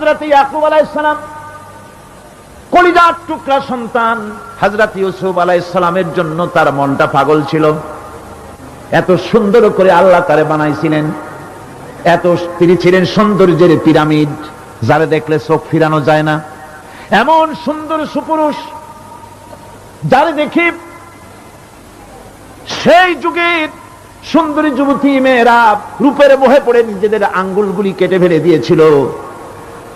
হাজরত ইয়াকুব আলাইসালাম কলিজার টুকরা সন্তান হাজরত ইউসুফ আলাইসালামের জন্য তার মনটা পাগল ছিল। এত সুন্দর করে আল্লাহ তারে বানাইছিলেন। এত তিনি ছিলেন সৌন্দর্যের পিরামিড, যারে দেখলে চোখ ফিরানো যায় না। এমন সুন্দর সুপুরুষ, যারে দেখি সেই যুগের সুন্দরী যুবতী মেয়েরা রূপের মোহে পড়ে নিজেদের আঙ্গুলগুলি কেটে ফেলে দিয়েছিল।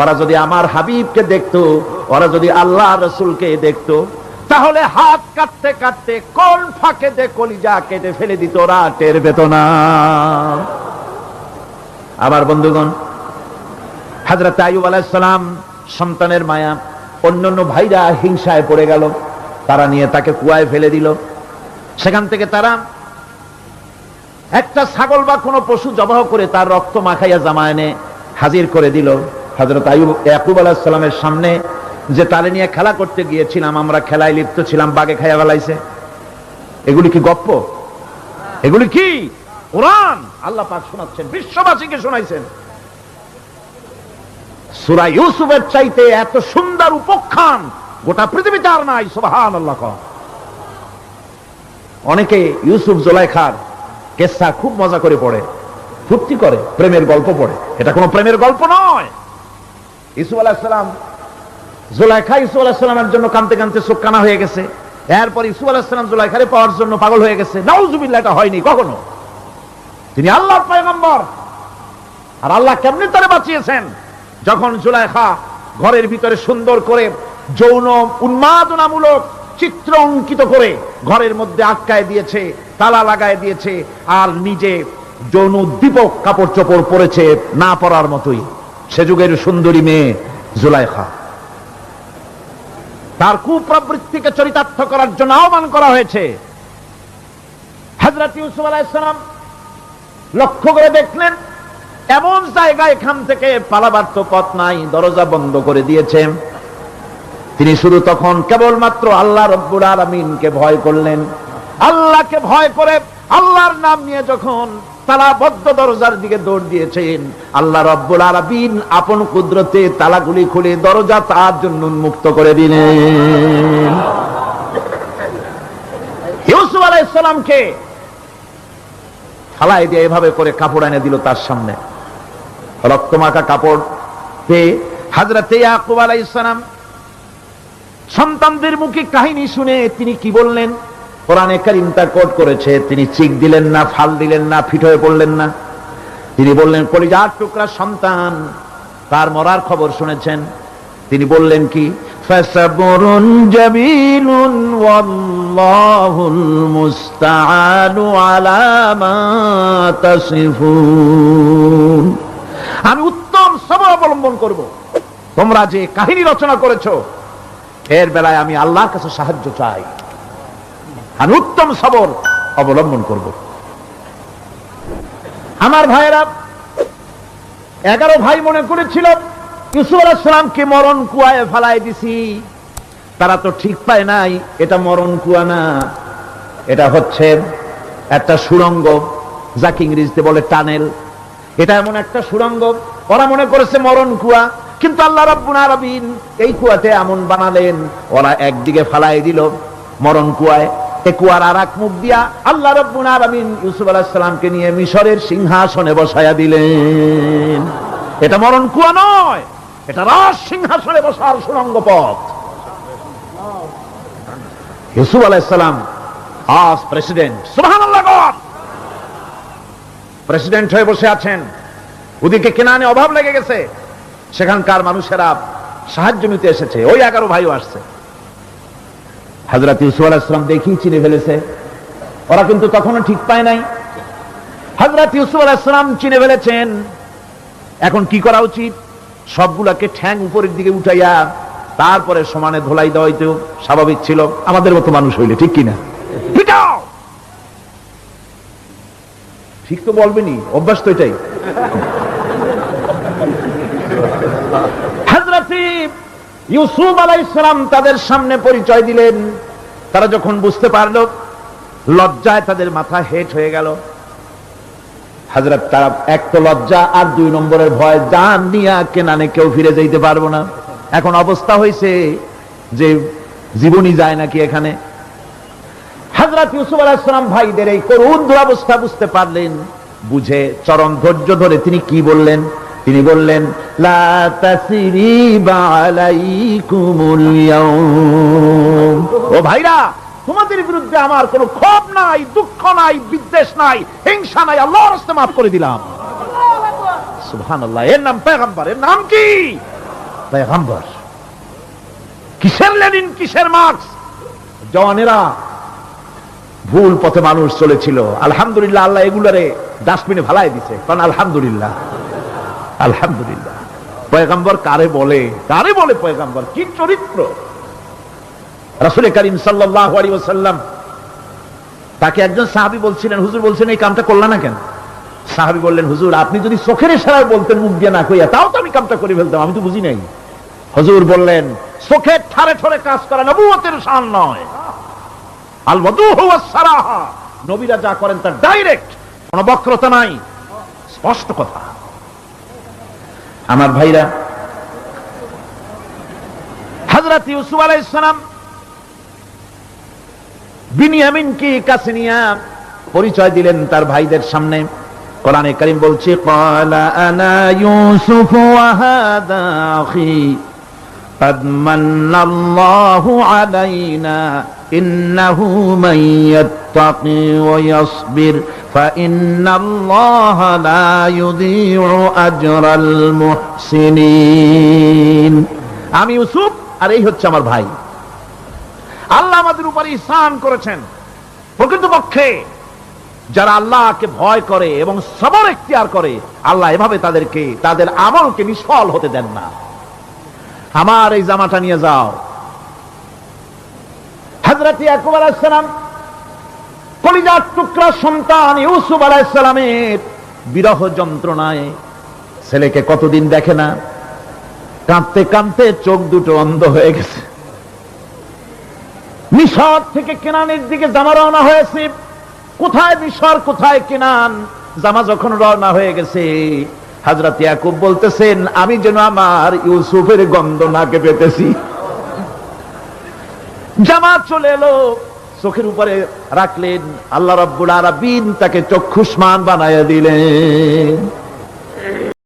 ওরা যদি আমার হাবিবকে দেখতো, ওরা যদি আল্লাহ রসুলকে দেখতো, তাহলে হাত কাটতে কাটতে কোন ফাঁকে দে কলিজা কেটে ফেলে দিত, ওরা টের পেত না। আবার বন্ধুগণ হাজরত আয়ুব আলাইসালাম সন্তানের মায়া অন্যান্য ভাইরা হিংসায় পড়ে গেল। তারা নিয়ে তাকে কুয়ায় ফেলে দিল। সেখান থেকে তারা একটা ছাগল বা কোনো পশু জবাহ করে তার রক্ত মাখাইয়া জামায়নে হাজির করে দিল। হজরত আয়ুব ইয়াকুব আলাহিসাল্লামের সামনে যে তালে নিয়ে খেলা করতে গিয়েছিলাম, আমরা খেলায় লিপ্ত ছিলাম, বাগে খাইয়া বেলাইছে এগুলি কি গপ্প? এগুলি কি? কোরআন? আল্লাহ পাক শোনাচ্ছেন, বিশ্ববাসীকে শোনাইছেন। সুরা ইউসুফের চাইতে এত সুন্দর উপখ্যান গোটা পৃথিবীতে আর নাই সুবহান আল্লাহ অনেকে ইউসুফ জোলাইখার কেসা খুব মজা করে পড়ে, ফুর্তি করে, প্রেমের গল্প পড়ে। এটা কোনো প্রেমের গল্প নয়। ইসুফ আলাহিসাল্লাম জোলাইখা ইসুফ আলাহিসাল্লামের জন্য কানতে কানতে হয়ে গেছে। এরপর ইসুফ আলাহিসাল্লাম জোলাইখারে পাওয়ার জন্য পাগল হয়ে গেছে। এটা হয়নি, কখনো। তিনি আল্লাহর পয়গম্বর। আর আল্লাহ কেমনি তারে বাঁচিয়েছেন? যখন জুলাইখা ঘরের ভিতরে সুন্দর করে যৌন উন্মাদনামূলক চিত্র অঙ্কিত করে ঘরের মধ্যে আটকায় দিয়েছে, তালা লাগায় দিয়েছে, আর নিজে যৌন উদ্দীপক কাপড় চোপড় পরেছে, না পরার মতোই। সে যুগের সুন্দরী মেয়ে জুলাইখা। তার কুপ্রবৃত্তিকে চরিতার্থ করার জন্য আহ্বান করা হয়েছে। হজরত ইউসুফ আলাইসালাম লক্ষ্য করে দেখলেন, এমন জায়গা এখান থেকে পালাবার তো পথ নাই, দরজা বন্ধ করে দিয়েছে। তিনি শুধু তখন কেবলমাত্র আল্লাহ রব্বুল আলমিনকে ভয় করলেন। আল্লাহকে ভয় করে আল্লাহর নাম নিয়ে যখন তালাবদ্ধ দরজার দিকে দৌড় দিয়েছেন। আল্লাহ রব্বুল আলমিন আপন কুদরতে তালাগুলি খুলে দরজা তার জন্য উন্মুক্ত করে দিলেন। ইউসুফ ফালাই দিয়ে এভাবে করে কাপড় এনে দিল তার সামনে। রক্তমাখা কাপড় পেয়ে হাজরাতে ইয়াকুব সন্তানদের মুখে কাহিনী শুনে তিনি কি বললেন? কোরআনে কারিম তা কোট করেছে তিনি চিক দিলেন না ফাল দিলেন না ফিট হয়ে পড়লেন না তিনি বললেন কলিজার টুকরা সন্তান তার মরার খবর শুনেছেন তিনি বললেন কি فصبر جميل والله المستعان على ما تصفون আমি উত্তম সবর অবলম্বন করব তোমরা যে কাহিনী রচনা করেছো এর বেলায় আমি আল্লাহর কাছে সাহায্য চাই আমি উত্তম সবর অবলম্বন করব। আমার ভাইয়েরা, এগারো ভাই মনে করেছিল, ইউসুফ আলাহিসামকে মরণ কুয়ায় ফেলাই দিছি। তারা তো ঠিক পায় নাই, এটা মরণ কুয়া না। এটা হচ্ছে একটা সুড়ঙ্গ, যাকে ইংরেজিতে বলে টানেল। এটা এমন একটা সুড়ঙ্গ, ওরা মনে করেছে মরণ কুয়া, কিন্তু আল্লাহ রব্বুল আলামিন এই কুয়াতে এমন বানালেন। ওরা একদিকে ফালাই দিল মরণ কুয়ায় মুখ দিয়া আল্লাহ রব্বুল ইউসুফ নিয়ে মিশরের সিংহাসনে বসায়া দিলেন। এটা মরণ কুয়া নয়, এটা রাজ সিংহাসনে বসার সুরঙ্গ পথ। ইউসুফ আজ প্রেসিডেন্ট প্রেসিডেন্ট হয়ে বসে আছেন। ওদিকে কেনানে অভাব লেগে গেছে। সেখানকার মানুষেরা সাহায্য নিতে এসেছে। ওই এগারো ভাইও আসছে। হাজরত ইউসুফ আলাইসালাম দেখি চিনে ফেলেছে। ওরা কিন্তু তখনও ঠিক পায় নাই। হাজরত ইউসুফ আলাইসালাম চিনে ফেলেছেন। এখন কি করা উচিত? সবগুলাকে ঠ্যাং উপরের দিকে উঠাইয়া তারপরে সমানে ধোলাই দেওয়াই তো স্বাভাবিক ছিল। আমাদের মতো মানুষ হইলে, ঠিক কিনা? ঠিক তো বলবেনি অভ্যাস তো এটাই। ইউসুফ আলাইসালাম তাদের সামনে পরিচয় দিলেন। তারা যখন বুঝতে পারল, লজ্জায় তাদের মাথা হেট হয়ে গেল। হাজরত তারা এক তো লজ্জা আর দুই নম্বরের ভয়, জান নিয়া কেনানে কেউ ফিরে যাইতে পারব না। এখন অবস্থা হয়েছে যে জীবনই যায় নাকি এখানে। হাজরত ইউসুফ আলাইসালাম ভাইদের এই করুণ দুরবস্থা বুঝতে পারলেন। বুঝে চরম ধৈর্য ধরে তিনি কি বললেন? তিনি বললেন ও ভাইরা তোমাদের বিরুদ্ধে আমার কোনো ক্ষোভ নাই দুঃখ নাই বিদ্বেষ নাই হিংসা নাই আল্লাহর রাস্তে মাফ করে দিলাম। সুবহানাল্লাহ এর নাম পেগম্বর এর নাম কি? পেগম্বর কিসের লেনিন কিসের মার্কস? জওয়ানেরা ভুল পথে মানুষ চলেছিল। আলহামদুলিল্লাহ আল্লাহ এগুলারে ডাস্টবিনে ভালাই দিছে। কারণ আলহামদুলিল্লাহ। আলহামদুলিল্লাহ। পয়গাম্বর কারে বলে? কারে বলে পয়গাম্বর? কি চরিত্র? রাসুল করিম সাল্লাহ আলী তাকে একজন সাহাবি বলছিলেন, হুজুর, বলছেন এই কামটা করলা না কেন? সাহাবি বললেন, হুজুর, আপনি যদি চোখের ইশারায় বলতেন, মুখ দিয়ে না কইয়া, তাও তো আমি কামটা করে ফেলতাম, আমি তো বুঝি নাই। হুজুর বললেন, চোখের ঠারে ঠরে কাজ করা নবুয়তের শান নয়। আল ওয়াদু হুয়া সারাহা নবীরা যা করেন তার ডাইরেক্ট কোনো বক্রতা নাই। স্পষ্ট কথা। আমার ভাইরা হযরত ইউসুফ আলাইহিস সালাম বিনিয়ামিনকে কাছে নিয়ে পরিচয় দিলেন তার ভাইদের সামনে কোরআনে কারীম বলছে ক্বালা আনা ইউসুফ ওয়া হাদা আখি قد من الله علينا إنه من يتقي ويصبر فإن الله لا يضيع أجر المحسنين আমি ইউসুফ আর এই হচ্ছে আমার ভাই আল্লাহ আমাদের উপর ইহসান করেছেন প্রকৃতপক্ষে যারা আল্লাহকে ভয় করে এবং সবর এখতিয়ার করে আল্লাহ এভাবে তাদেরকে তাদের আমলকে নিষ্ফল হতে দেন না আমার এই জামাটা নিয়ে যাও হজরত ইয়াকুব আলাইসালাম কলিজার টুকরা সন্তান ইউসুফ আলাইসালামের বিরহ যন্ত্রণায় ছেলেকে কতদিন দেখে না? কাঁদতে কাঁদতে চোখ দুটো অন্ধ হয়ে গেছে। মিশর থেকে কেনানের দিকে জামা রওনা হয়েছে। কোথায় মিশর, কোথায় কেনান, জামা যখন রওনা হয়ে গেছে হাজরত ইয়াকুব বলতেছেন, আমি যেন আমার ইউসুফের গন্ধ নাকে পেতেছি। জামা চলে এলো। চোখের উপরে রাখলেন আল্লাহ রব্বুল আরবিন তাকে চক্ষুষ্মান বানাইয়া দিলেন।